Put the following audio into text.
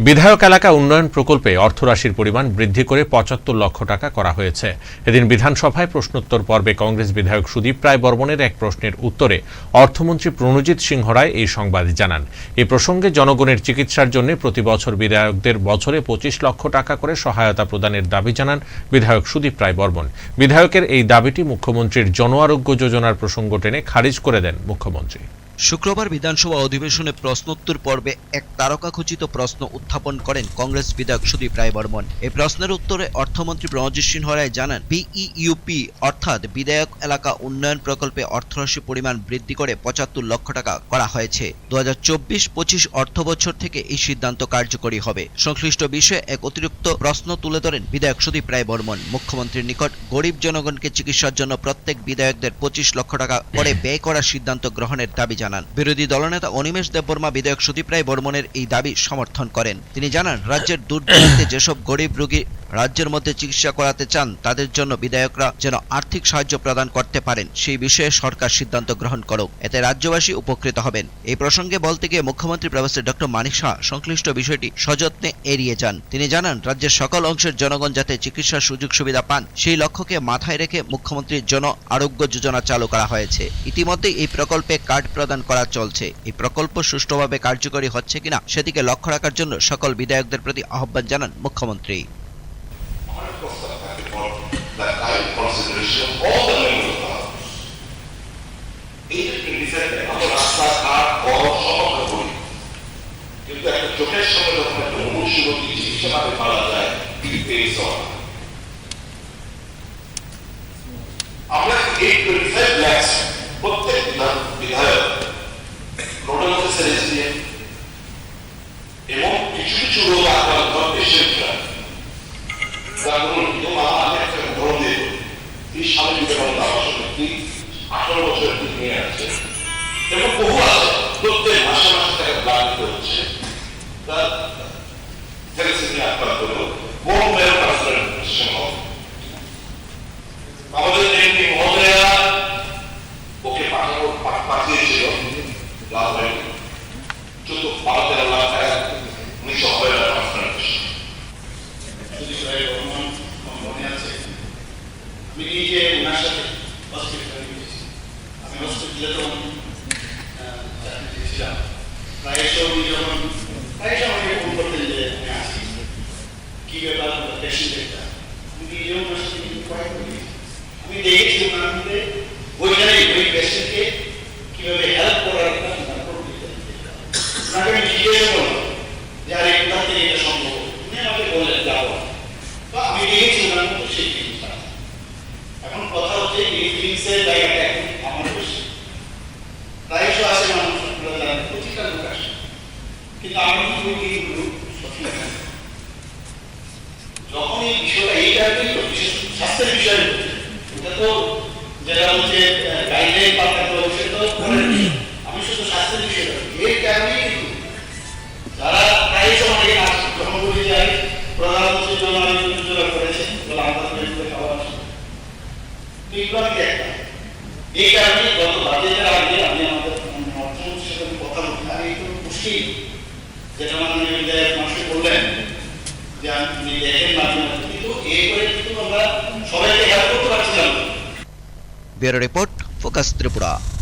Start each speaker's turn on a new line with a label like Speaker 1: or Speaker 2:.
Speaker 1: বিধায়ক এলাকা উন্নয়ন প্রকল্পে অর্থরাশির পরিমাণ বৃদ্ধি করে পঁচাত্তর লক্ষ টাকা করা হয়েছে। এদিন বিধানসভায় প্রশ্নোত্তর পর্বে কংগ্রেস বিধায়ক সুদীপ রায় বর্মনের এক প্রশ্নের উত্তরে অর্থমন্ত্রী প্রণজিৎ সিংহ রায় এই সংবাদ জানান। এ প্রসঙ্গে জনগণের চিকিৎসার জন্য প্রতি বছর বিধায়কদের বছরে পঁচিশ লক্ষ টাকা করে সহায়তা প্রদানের দাবি জানান বিধায়ক সুদীপ রায় বর্মন। বিধায়কের এই দাবিটি মুখ্যমন্ত্রীর জন আরোগ্য যোজনার প্রসঙ্গ টেনে খারিজ করে দেন মুখ্যমন্ত্রী।
Speaker 2: শুক্রবার বিধানসভা অধিবেশনে প্রশ্নোত্তর পর্বে এক তারকাখচিত প্রশ্ন উত্থাপন করেন কংগ্রেস বিধায়ক সুদীপ রায় বর্মন এই প্রশ্নের উত্তরে অর্থমন্ত্রী প্রণজিৎ সিংহ রায় জানান বিইইউপি অর্থাৎ বিধায়ক এলাকা উন্নয়ন প্রকল্পে অর্থরাশি পরিমাণ বৃদ্ধি করে পঁচাত্তর লক্ষ টাকা করা হয়েছে। দু হাজার চব্বিশ পঁচিশ অর্থ বছর থেকে এই সিদ্ধান্ত কার্যকরী হবে। সংশ্লিষ্ট বিষয়ে এক অতিরিক্ত প্রশ্ন তুলে ধরেন বিধায়ক সুদীপ রায় বর্মন মুখ্যমন্ত্রীর নিকট গরিব জনগণকে চিকিৎসার জন্য প্রত্যেক বিধায়কদের পঁচিশ লক্ষ টাকা করে ব্যয় করার সিদ্ধান্ত গ্রহণের দাবি জানান। বিরোধী দলনেতা অনিমেষ দেববর্মা বিধায়ক সুদীপ রায় বর্মনের এই দাবি সমর্থন করেন। তিনি জানান, রাজ্যের দূর দূরান্তে যেসব গরিব রোগী রাজ্যের মধ্যে চিকিৎসা করাতে চান, তাদের জন্য বিধায়করা যেন আর্থিক সাহায্য প্রদান করতে পারেন, সেই বিষয়ে সরকার সিদ্ধান্ত গ্রহণ করুক। এতে রাজ্যবাসী উপকৃত হবেন। এই প্রসঙ্গে বলতে গিয়ে মুখ্যমন্ত্রী প্রফেসর ডক্টর মানিক শাহ সংশ্লিষ্ট বিষয়টি সযত্নে এড়িয়ে যান। তিনি জানান, রাজ্যের সকল অংশের জনগণ যাতে চিকিৎসার সুযোগ সুবিধা পান, সেই লক্ষ্যকে মাথায় রেখে মুখ্যমন্ত্রীর জন আরোগ্য যোজনা চালু করা হয়েছে। ইতিমধ্যে এই প্রকল্পে কার্ড প্রদান করা চলছে এই প্রকল্প সুষ্ঠুভাবে কার্যকরী হচ্ছে কিনা সেদিকে লক্ষ্য রাখার জন্য সকল বিধায়কদের প্রতি আহ্বান জানান মুখ্যমন্ত্রী.
Speaker 3: আমরা এই twenty five lakhs meselesi e mo, il giudice
Speaker 4: lo va a quando è sempre. Da নিজে ওনার সাথে হসপিটালে গেছি আমি হসপিটালে তখন দিয়েছিলাম প্রায়শ উনি যখন প্রায়শ আমাকে ফোন করতেন যে আমি আসি কি ব্যাপার পেশেন্ট একটা আমি নিজে ওনার সাথে কিন্তু কয়েক আমি দেখেছি ওনার মধ্যে ওইখানে ওই পেশেন্টকে কীভাবে হেল্প করার একটা ওনার প্রবৃত্তি ওনাকে আমি জিজ্ঞেস করলাম যে আরে কোথা থেকে এটা সম্ভব উনি আমাকে বললেন যাব তো আমি দেখেছি ওনার মতো সেই জিনিসটা এখন কথা হচ্ছে এই ফিলিংসের জায়গাটা এখন আমার বেশি প্রায়শ আসে মানুষ আপনারা জানেন প্রতিটা লোক আসে কিন্তু আমি কিন্তু এইগুলো সবসময় জানি। যখন এই টাইপের বিশেষ স্বাস্থ্যের বিষয় ওটা তো যেটা হচ্ছে গাইডলাইন পাল্টাতে হবে সেটা তো আমি শুধু এই কারণেই যারা আগে আমি আমাদের কথা আমি একটু খুশি যেটা মাননীয় বিধায়ক বললেন যে আপনি দেখেন মাঝে মাঝে কিন্তু এই করে কিন্তু আমরা সবাইকে হেল্প